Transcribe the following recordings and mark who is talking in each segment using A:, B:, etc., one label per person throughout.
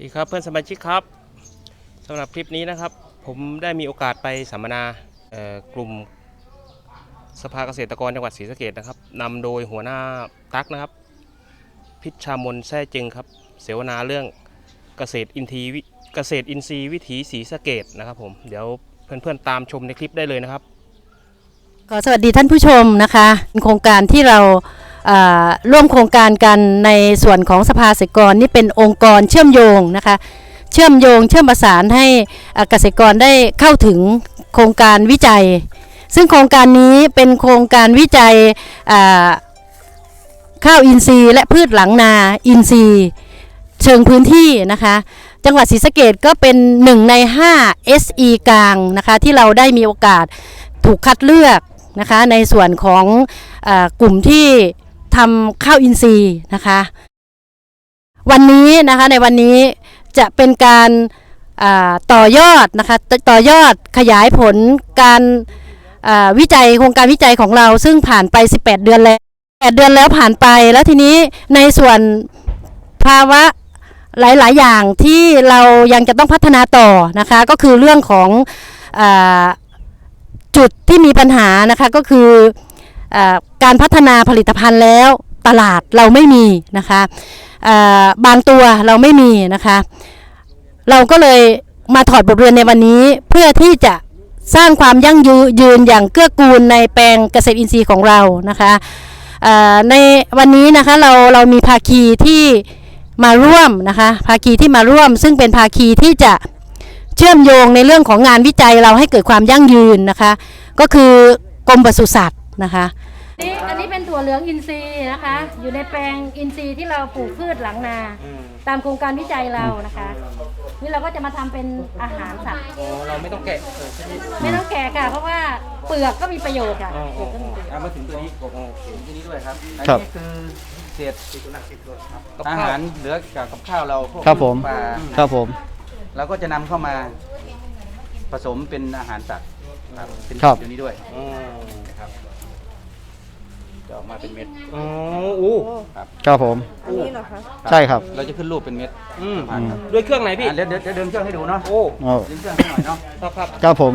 A: ดีครับเพื่อนสมาชิกครับสำหรับคลิปนี้นะครับ ผมได้มีโอกาสไปสัมมนากลุ่มสภาเกษตรกรจังหวัดศรีสะเกดนะครับนำโดยหัวหน้าตั๊กนะครับ พิชามนแท้จึงครับ เสวนาเรื่องเกษตรอินทรีย์วิเกษตรอินทรีย์วิถีศรีสะเกดนะครับผมเดี๋ยวเพื่อนๆตามชมในคลิปได้เลยนะครับ
B: ก็สวัสดีท่านผู้ชมนะคะเป็นโครงการที่เรา ร่วมโครงการกันในส่วนของสภาเกษตรกรนี่เป็นองค์กรเชื่อมโยงนะคะเชื่อมโยงเชื่อมประสานให้เกษตรกรได้เข้าถึงโครงการวิจัย ซึ่งโครงการนี้เป็นโครงการวิจัยข้าวอินทรีย์ และพืชหลังนาอินทรีย์ เชิงพื้นที่นะคะจังหวัดศรีสะเกดก็เป็นหนึ่งใน 5 SE กลางนะคะที่เราได้มีโอกาสถูกคัดเลือกนะคะในส่วนของอกลุ่มที่ ทำข้าวอินทรีย์นะคะ วันนี้นะคะในวันนี้จะเป็นการาต่อยอดนะคะต่อยอดขยายผลการาวิจัยโครงการวิจัยของเราซึ่งผ่านไป 18 เดือนแล้ว8เดือนแล้วผ่านไปแล้วทีนี้ในส่วนภาวะหลาย ๆ อย่างที่เรายังจะต้องพัฒนาต่อนะคะก็คือเรื่องของอจุดที่มีปัญหานะคะก็คือ การพัฒนาผลิตภัณฑ์แล้วตลาดเราไม่มีนะคะบางตัวเราไม่มีนะคะ เราก็เลยมาถอดบทเรียนในวันนี้เพื่อที่จะสร้างความยั่งยืนอย่างเกื้อกูลในแปลงเกษตรอินทรีย์ของเรานะคะในวันนี้นะคะเราเรามีภาคีที่มาร่วมนะคะภาคีที่มาร่วม ซึ่งเป็นภาคีที่จะเชื่อมโยงในเรื่องของงานวิจัยเราให้เกิดความยั่งยืนนะคะ ก็คือกรมปศุสัตว์ นะคะนี่อันนี้เป็นถั่วเหลืองอินทรีย์นะคะ อยู่ในแปลงอินทรีย์ที่เราปลูกพืชหลังนา ตามโครงการวิจัยเรานะคะ นี่เราก็จะมาทำเป็นอาหารสัตว์
A: อ๋อเราไม่ต้องแกะ
B: ไม่ต้องแก่ค่ะ เพราะว่าเปลือกก็มีประโยชน์ค่ะเปลือกก็มีประโยชน์
C: เอามาถึงตัวนี้กบถึงตัวนี้ด้วยครับอัน
D: ครับ
C: นี้คือเศษ
A: กับ
C: อา
A: ข้าว
C: หารเหลือจากกับข้าวเราพวก
D: ครับผม
C: ปลา
D: ครับผม
C: เราก็จะนำเข้ามาผสมเป็นอาหารสัตว์ครับเป็น
D: ครับ
C: ตัวนี้ด้วย
A: อ๋อ
C: นะครับ จะออกมาเป็นเม็ด
A: อ๋ออู้
D: ครับผมใช่ครับ
C: เราจะขึ้นรูปเป็นเม็ด
A: อืม
C: อ่าครับ
A: ด้วยเครื่องไหนพี่
C: อะเดี๋ยวเดี๋ยวเดี๋ยวเดินเครื่องให้ดูเนาะ
A: โอ้
D: เอา
C: เดินเครื่องให้หน่อยเนาะ
A: ครับครับ
D: ครับผม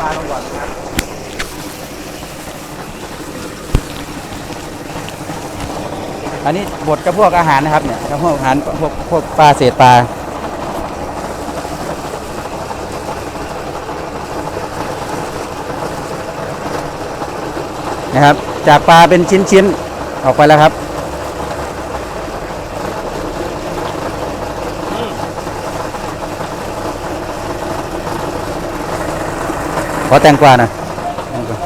C: ปลาลงก่อนนะครับอันนี้บดกับพวกอาหารนะครับเนี่ยกับพวกอาหารพวกพวกปลาเศษปลา นะครับ จากปลาเป็นชิ้นๆ ออกไปแล้วครับ ขอแตงกวาหน่อยแตงกวา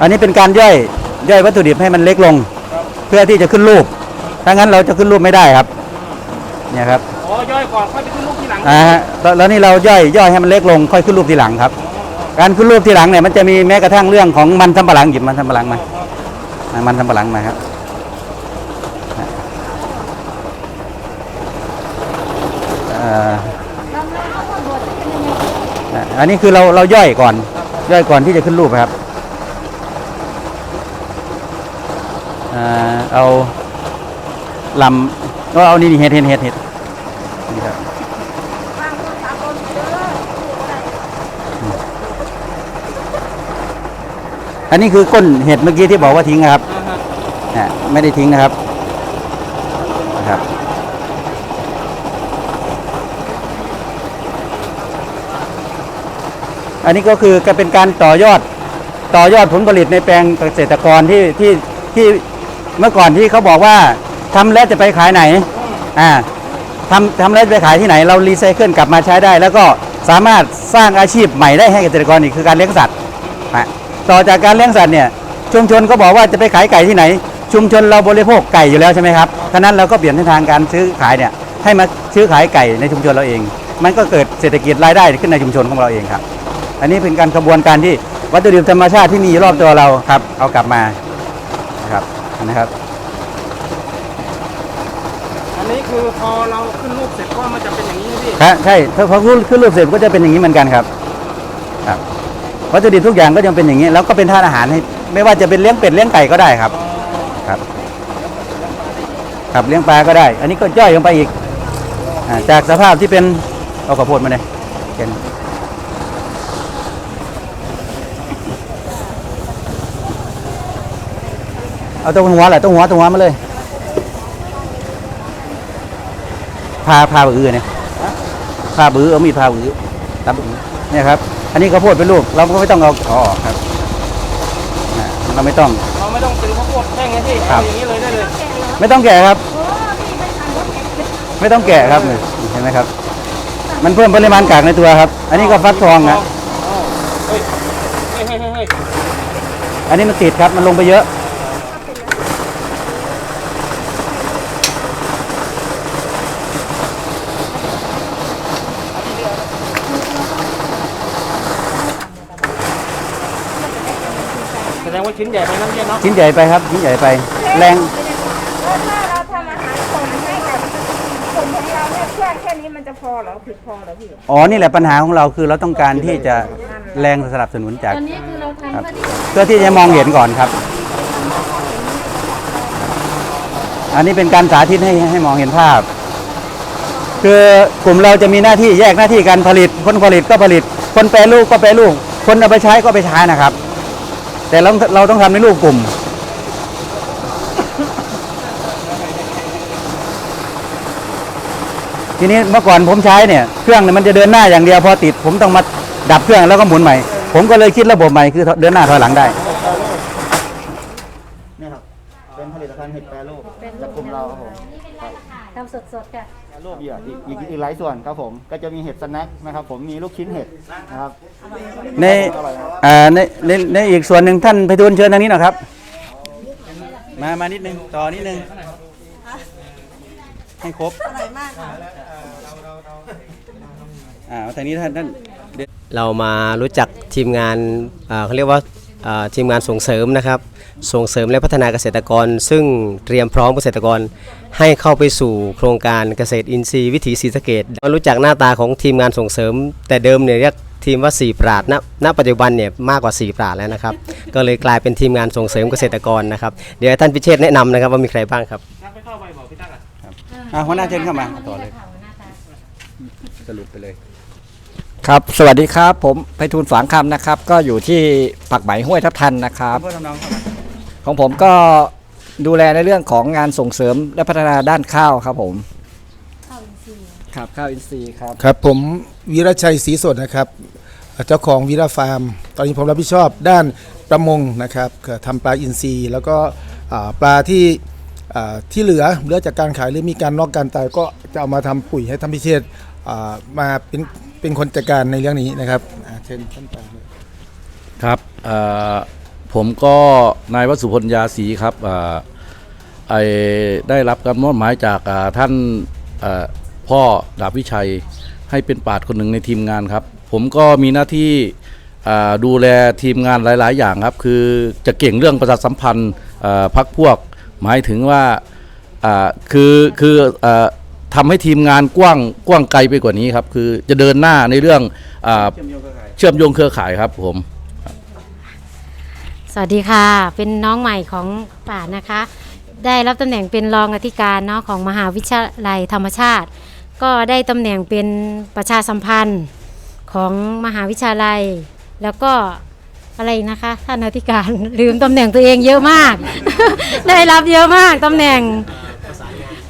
C: อันนี้เป็นการย่อยย่อยวัตถุดิบให้มันเล็กลง เพื่อที่จะขึ้นรูป ถ้างั้นเราจะขึ้นรูปไม่ได้ครับ เนี่ยครับ
A: อ๋อย่อยก่อนค่อยไปขึ้นลูกทีหลัง
C: อ่าฮะแล้วแล้วนี่เราย่อยย่อยให้มันเล็กลงค่อยขึ้นรูปทีหลังครับ การขึ้นรูปทีหลังเนี่ยมันจะมีแม้กระทั่งเรื่องของมันสำปะหลังหยิบมันสำปะหลังมามันสำปะหลังมาครับอ่าอันนี้คือเราเราย่อยก่อน ย่อยก่อนที่จะขึ้นรูปครับอ่าเอาลำก็เอานี่นี่เห็ดเห็ดเห็ดเห็ดนี่ครับ อันนี้คือก้นเห็ดเมื่อกี้ที่บอกว่าทิ้งนะครับนะไม่ได้ทิ้งนะครับนะครับ อันนี้ก็คือก็เป็นการต่อยอดต่อยอดผลผลิตในแปลงเกษตรกรที่ที่ที่เมื่อก่อนที่เขาบอกว่าทำแล้วจะไปขายไหนอ่าทำทำแล้วจะไปขายที่ไหน เรารีไซเคิลกลับมาใช้ได้ แล้วก็สามารถสร้างอาชีพใหม่ได้ให้เกษตรกรอีกคือการเลี้ยงสัตว์นะ ต่อจากการเลี้ยงสัตว์เนี่ยชุมชนก็บอกว่าจะไปขายไก่ที่ไหน ชุมชนเราบริโภคไก่อยู่แล้วใช่ไหมครับฉะนั้นเราก็เปลี่ยนเส้นทางการซื้อขายเนี่ยให้มาซื้อขายไก่ในชุมชนเราเอง มันก็เกิดเศรษฐกิจรายได้ขึ้นในชุมชนของเราเองครับ อันนี้เป็นการกระบวนการที่วัตถุดิบธรรมชาติที่มีอยู่รอบตัวเราครับ เอากลับมานะครับนะครับ
A: อันนี้คือพอเราขึ้นรูปเสร็จก็มันจะเป็นอย่างนี้นะพี่
C: ครับใช่ถ้าพอขึ้นรูปเสร็จก็จะเป็นอย่างนี้เหมือนกันครับครับ วัตถุดิบทุกอย่างก็ยังเป็นอย่างนี้ แล้วก็เป็นธาตุอาหารให้ไม่ว่าจะเป็นเลี้ยงเป็ดเลี้ยงไก่ก็ได้ครับครับ ครับเลี้ยงปลาก็ได้ อันนี้ก็ย่อยลงไปอีกอจากสภาพที่เป็นเอาข้าวโพดมาเลยเห็นเอาตรงหัวแหละตรงหัวตรงหัวมาเลยพาพาบือเนี่ยพาบือเอามีดพาบือตับเนี่ยครับ อันนี้ข้าวโพดเป็นลูก เราก็ไม่ต้องเอาเอาออกครับอ่าเราไม่ต้อง
A: เราไม่ต้องเป็นข้าวโพดแห้งไงพี่
C: ครั
A: เอา
C: บ
A: อย่างนี้เลยได้เลย
C: ไม่ต้องแกะครับไม่ต้องแกะครับนี่เห็นไหมครับ มันเพิ่มปริมาณกากในตัวครับ อันนี้ก็ฟักทองนะ
A: อ๋อเฮ้ยเฮ้ยเฮ้ยเฮ้ยเฮ้ย
C: อันนี้มันติดครับ มันลงไปเยอะ
A: แสดงว่า ชิ้นใหญ่ไปนะพี่เนาะ
C: ชิ้นใหญ่ไปครับชิ้นใหญ่ไป แรง
E: แล้วถ้าเราทำอาหารส่งให้กับกลุ่มของเราเนี่ยเครื่องแค่นี้มันจะพอเหรอผิดพอเหรอพี่
C: อ๋อนี่แหละปัญหาของเราคือเราต้องการที่จะแรงสนับสนุนจาก
B: ตอนนี้คือเราทำ
C: ครับ
B: เพื่อที่จะ
C: เพื่อที่จะมองเห็นก่อนครับ อันนี้เป็นการสาธิตให้ให้มองเห็นภาพ คือกลุ่มเราจะมีหน้าที่แยกหน้าที่การผลิต คนผลิตก็ผลิต คนแปรรูปก็แปรรูปคนเอาไปใช้ก็ไปใช้นะครับ แต่เราเราต้องทำในรูปกลุ่ม ทีนี้เมื่อก่อนผมใช้เนี่ย เครื่องเนี่ยมันจะเดินหน้าอย่างเดียวพอติด ผมต้องมาดับเครื่องแล้วก็หมุนใหม่ ผมก็เลยคิดระบบใหม่คือเดินหน้าถอยหลังได้
D: นี่ครับเป็นผลิตภัณฑ์เห็ดแปรรูปจากกลุ่มเราครับผม
B: ทำสดๆค่ะ
D: แปรรูปอีกอีกอีกอีกหลายส่วนครับผมก็จะมีเห็ดสแน็คนะครับผมมีลูกชิ้นเห็ดนะครับ
C: ในอ่าในในในอีกส่วนหนึ่งท่านไปทูลเชิญทางนี้หน่อยครับ มามานิดนึงต่อนิดนึงให้ครบอร่อยมากค่ะอ่าทางนี้ท่านท่าน
F: เรามารู้จักทีมงานอ่าเขาเรียกว่าอ่า ทีมงานส่งเสริมนะครับ ส่งเสริมและพัฒนาเกษตรกร ซึ่งเตรียมพร้อมเกษตรกรให้เข้าไปสู่โครงการเกษตรอินทรีย์วิถีศรีสะเกดมารู้จักหน้าตาของทีมงานส่งเสริม แต่เดิมเนี่ยเรียกทีมว่า4ปราดณณปัจจุบันเนี่ยมากกว่า 4 ปราดแล้วนะครับ ก็เลยกลายเป็นทีมงานส่งเสริมเกษตรกรนะครับ เดี๋ยวให้ท่านพิเชษฐ์แนะนำนะครับว่ามีใครบ้างครับ
A: นักไปเข้าไปบอกพี่ตั๊กอะ
C: อ่าหัวหน้าเชิญเข้ามาต่อเลยสรุปไปเลย
G: ครับ สวัสดีครับ ผมไพฑูรย์ฝางคำนะครับ ก็อยู่ที่ปักไหมห้วยทับทันนะครับ
C: พ่อทำน้องเข้ามา
G: ของผมก็ดูแลในเรื่องของงานส่งเสริมและพัฒนาด้านข้าวครับผมครับข้าวอินทรีย์ครับ
H: ครับผมวีรชัยศรีสดนะครับเจ้าของวีรฟาร์ม ตอนนี้ผมรับผิดชอบด้านประมงนะครับก็ทำปลาอินทรีย์ แล้วก็อ่าปลาที่อ่าที่เหลือเหลือจากการขายหรือมีการนอกการตายก็จะเอามาทำปุ๋ยให้ท่านพิเชษอ่า มาเป็นเป็นคนจัดการในเรื่องนี้นะครับเชิญท่านปา
I: ครับผมก็นายวสุพลยาศรีครับเอ่อไอได้รับการมอบหมายจากท่านพ่อดาบวิชัยให้เป็นปาดคนหนึ่งในทีมงานครับ ผมก็มีหน้าที่ดูแลทีมงานหลาย ๆ อย่างครับ คือจะเก่งเรื่องประชาสัมพันธ์พักพวก หมายถึงว่าคือคืออ ทำให้ทีมงานกว้างกว้างไกลไปกว่านี้ครับ คือจะเดินหน้าในเรื่องเชื่อมโยงเครือข่ายครับผม
J: สวัสดีค่ะ เป็นน้องใหม่ของป่านะคะ ได้รับตำแหน่งเป็นรองอธิการเนาะของมหาวิทยาลัยธรรมชาติ ก็ได้ตำแหน่งเป็นประชาสัมพันธ์ของมหาวิทยาลัย แล้วก็อะไรนะคะ ท่านอธิการลืมตำแหน่งตัวเองเยอะมาก ได้รับเยอะมากตำแหน่ง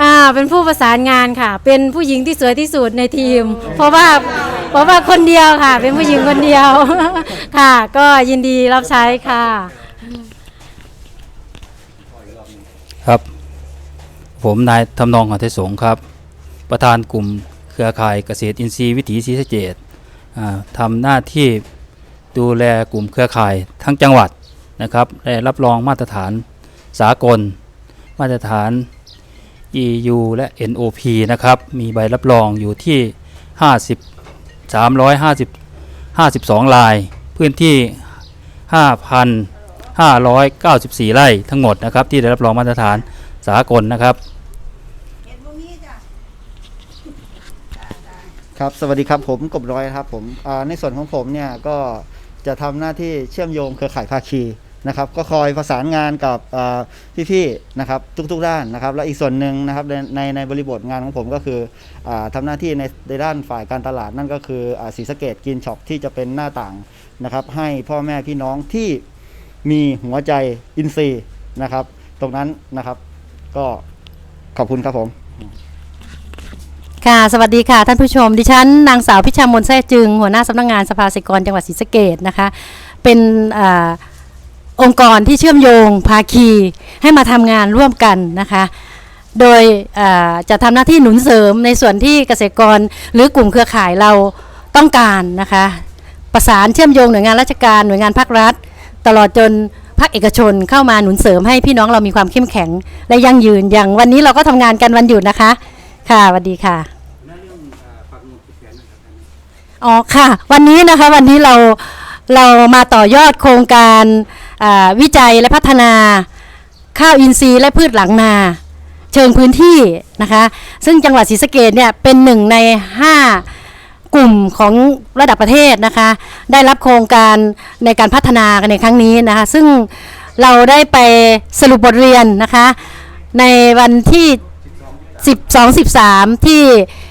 J: อ่าเป็นผู้ประสานงานค่ะ เป็นผู้หญิงที่สวยที่สุดในทีม เพราะว่าเพราะว่าคนเดียวค่ะ เป็นผู้หญิงคนเดียว ค่ะ ก็ยินดีรับใช้ค่ะ
K: ครับ ผมนายทำนองหอไทยสงฆ์ครับ ประธานกลุ่มเครือข่ายเกษตรอินทรีย์วิถีศรีสะเกดทำหน้าที่ดูแลกลุ่มเครือข่ายทั้งจังหวัดนะครับได้รับรองมาตรฐานสากล มาตรฐาน EU และ NOP นะครับ มีใบรับรองอยู่ที่ 50 350 52 ลาย พื้นที่ 5,594 ไร่ทั้งหมดนะครับ ที่ได้รับรองมาตรฐานสากลนะครับ
G: ครับ สวัสดีครับผมกบร้อยครับผมอ่าในส่วนของผมเนี่ยก็จะทำหน้าที่เชื่อมโยงเครือข่ายภาคี
D: นะครับก็คอยประสานงานกับพี่ๆนะครับทุกๆด้านนะครับ และอีกส่วนหนึ่งนะครับในในในบริบทงานของผมก็คืออาทำหน้าที่ในในด้านฝ่ายการตลาดนั่นก็คืออาศรีสะเกดกินช็อปที่จะเป็นหน้าต่างนะครับ ให้พ่อแม่พี่น้องที่มีหัวใจอินทรีย์นะครับ ตรงนั้นนะครับก็ขอบคุณครับผม
B: ค่ะ สวัสดีค่ะ ท่านผู้ชม ดิฉัน นางสาวพิชามนแท้จึง หัวหน้าสำนักงานสภาเกษตรกรจังหวัดศรีสะเกดนะคะ เป็นอ่า องค์กรที่เชื่อมโยงภาคีให้มาทำงานร่วมกันนะคะ โดยจะทำหน้าที่หนุนเสริมในส่วนที่เกษตรกรหรือกลุ่มเครือข่ายเราต้องการนะคะ ประสานเชื่อมโยงหน่วยงานราชการหน่วยงานภาครัฐ ตลอดจนภาคเอกชนเข้ามาหนุนเสริมให้พี่น้องเรามีความเข้มแข็ง และยั่งยืนอย่างวันนี้เราก็ทำงานกันวันหยุดนะคะ ค่ะสวัสดีค่ะอ๋อค่ะ วันนี้นะคะวันนี้เราเรามาต่อยอดโครงการ วิจัยและพัฒนาข้าวอินทรีย์และพืชหลังนา เชิงพื้นที่นะคะ ซึ่งจังหวัดศรีสะเกดเนี่ยเป็นหนึ่งใน 5 กลุ่มของระดับประเทศนะคะ ได้รับโครงการในการพัฒนากันในครั้งนี้นะคะ ซึ่งเราได้ไปสรุปบทเรียนนะคะ ในวันที่ 12 13 ที่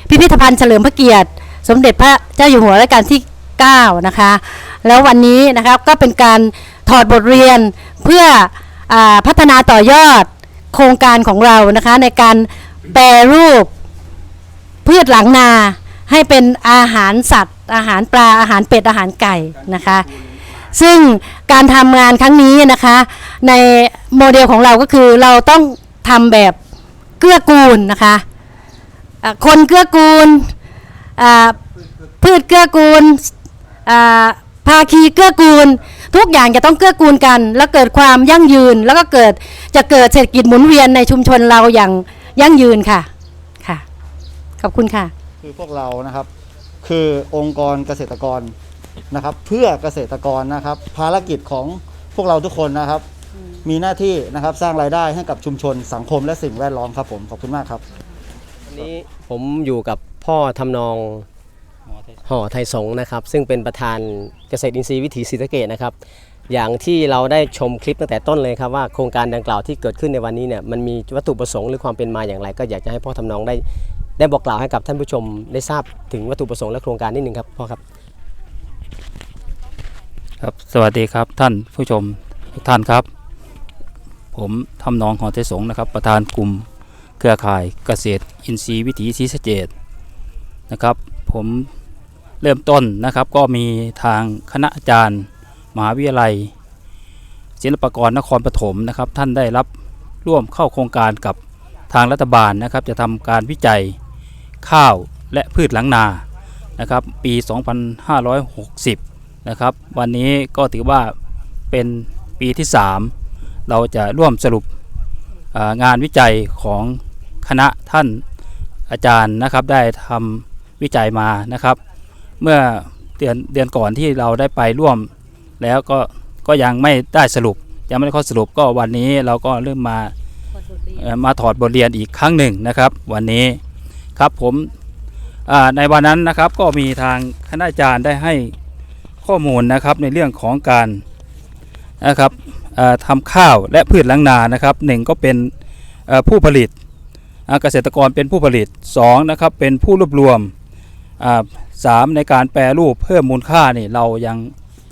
B: พิพิธภัณฑ์เฉลิมพระเกียรติ สมเด็จพระเจ้าอยู่หัวรัชกาลที่ 9 นะคะ แล้ววันนี้นะครับก็เป็นการ ถอดบทเรียนเพื่ออพัฒนาต่อยอดโครงการของเรานะคะในการแปรรูปพืชหลังนาให้เป็นอาหารสัตว์ อาหารปลาอาหารเป็ดอาหารไก่นะคะ ซึ่งการทำงานครั้งนี้นะคะ ในโมเดลของเราก็คือเราต้องทำแบบเกื้อกูลนะคะะคนเกื้อกูลพืชเกื้อกูลภาคีเกื้อกูล ทุกอย่างจะต้องเกื้อกูลกัน แล้วเกิดความยั่งยืน แล้วก็เกิดจะเกิดเศรษฐกิจหมุนเวียนในชุมชนเราอย่างยั่งยืนค่ะค่ะ ขอบคุณค่ะ
D: คือพวกเรานะครับ คือองค์กรเกษตรกรนะครับ เพื่อเกษตรกรนะครับ ภารกิจของพวกเราทุกคนนะครับ มีหน้าที่นะครับสร้างรายได้ให้กับชุมชนสังคมและสิ่งแวดล้อมครับผมขอบคุณมากครับ
F: วันนี้ผมอยู่กับพ่อทำนอง ห่อไทยสงฆ์นะครับซึ่งเป็นประธานเกษตรอินทรีย์วิถีศรีสะเกดนะครับ อย่างที่เราได้ชมคลิปตั้งแต่ต้นเลยครับว่าโครงการดังกล่าวที่เกิดขึ้นในวันนี้เนี่ยมันมีวัตถุประสงค์หรือความเป็นมาอย่างไร ก็อยากจะให้พ่อทำนองได้ได้บอกกล่าวให้กับท่านผู้ชมได้ทราบถึงวัตถุประสงค์และโครงการนิดนึงครับพ่อครับ
K: ครับสวัสดีครับท่านผู้ชมทุกท่านครับ ผมทำนองหอเทสงนะครับ ประธานกลุ่มเครือข่ายเกษตรอินทรีย์วิถีศรีสะเกดนะครับ ผม เริ่มต้นนะครับก็มีทางคณะอาจารย์มหาวิทยาลัย ศิลปากรนครปฐมนะครับ ท่านได้รับร่วมเข้าโครงการกับทางรัฐบาลนะครับ จะทำการวิจัยข้าวและพืชหลังนานะครับ ปี 2560 นะครับ วันนี้ก็ถือว่าเป็นปีที่ 3 เราจะร่วมสรุปงานวิจัยของคณะท่านอาจารย์นะครับได้ทำวิจัยมานะครับ เมื่อเดือนเดือนก่อนที่เราได้ไปร่วม แล้วก็ก็ยังไม่ได้สรุป ยังไม่ได้ข้อสรุปก็วันนี้เราก็เริ่มมามาถอดบทเรียนอีกครั้งหนึ่งนะครับ วันนี้ครับผมในวันนั้นนะครับก็มีทางคณาจารย์ได้ให้ข้อมูลนะครับในเรื่องของการนะครับทำข้าวและพืชล้างนานะครับหนึ่งก็เป็นผู้ผลิตเกษตรกรเป็นผู้ผลิต2นะครับเป็นผู้รวบรวม สามในการแปรรูปเพิ่มมูลค่านี่เรายัง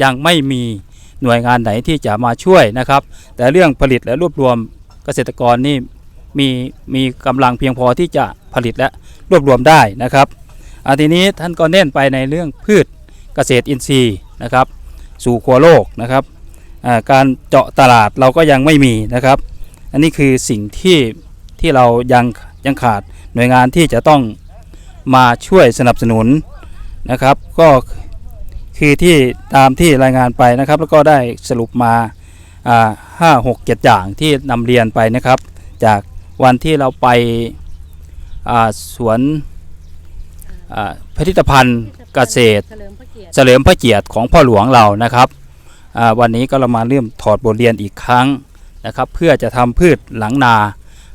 K: ยังไม่มีหน่วยงานไหนที่จะมาช่วยนะครับ แต่เรื่องผลิตและรวบรวมเกษตรกรนี่มีมีกำลังเพียงพอที่จะผลิตและรวบรวมได้นะครับอ่าทีนี้ท่านก็เน้นไปในเรื่องพืชเกษตรอินทรีย์นะครับ สู่ครัวโลกนะครับการเจาะตลาดเราก็ยังไม่มีนะครับ อันนี้คือสิ่งที่ที่เรายังยังขาดหน่วยงานที่จะต้อง มาช่วยสนับสนุนนะครับ ก็คือที่ตามที่รายงานไปนะครับ แล้วก็ได้สรุปมาอ่าห้าหกเจ็ดอย่างที่นำเรียนไปนะครับ จากวันที่เราไปอ่าสวนอ่าพิพิธภัณฑ์เกษตรเฉลิมพระเกียรติของพ่อหลวงเรานะครับอ่าวันนี้ก็เรามาเริ่มถอดบทเรียนอีกครั้งนะครับ เพื่อจะทำพืชหลังนา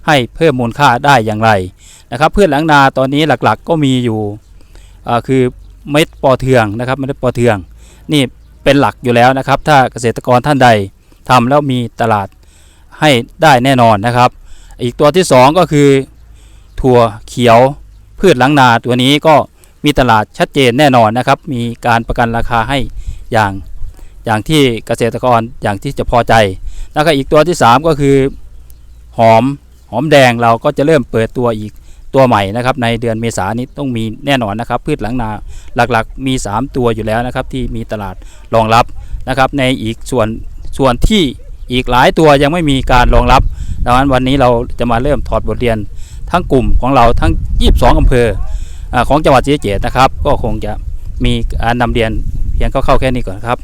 K: ให้เพิ่มมูลค่าได้อย่างไร นะครับพืชหลังนาตอนนี้หลักๆก็มีอยู่คือเม็ดปอเทืองนะครับเม็ดปอเทือง นี่เป็นหลักอยู่แล้วนะครับ ถ้าเกษตรกรท่านใดทำแล้วมีตลาดให้ได้แน่นอนนะครับ อีกตัวที่สองก็คือถั่วเขียวพืชหลังนาตัวนี้ก็มีตลาดชัดเจนแน่นอนนะครับ มีการประกันราคาให้อย่างอย่างที่เกษตรกรอย่างที่จะพอใจแล้วก็อีกตัวที่ 3 ก็คือหอมหอมแดงเราก็จะเริ่มเปิดตัวอีก ตัวใหม่นะครับในเดือนเมษานี้ต้องมีแน่นอนนะครับ พืชหลังนาหลักๆมี 3 ตัวอยู่แล้วนะครับที่มีตลาดรองรับนะครับ ในอีกส่วนส่วนที่อีกหลายตัวยังไม่มีการรองรับดังนั้นวันนี้เราจะมาเริ่มถอดบทเรียนทั้งกลุ่มของเราทั้ง 22 อำเภออของจังหวัดศรีสะเกษนะครับ ก็คงจะมีการนำเรียนเพียงคร่าวๆแค่นี้ก่อนครับ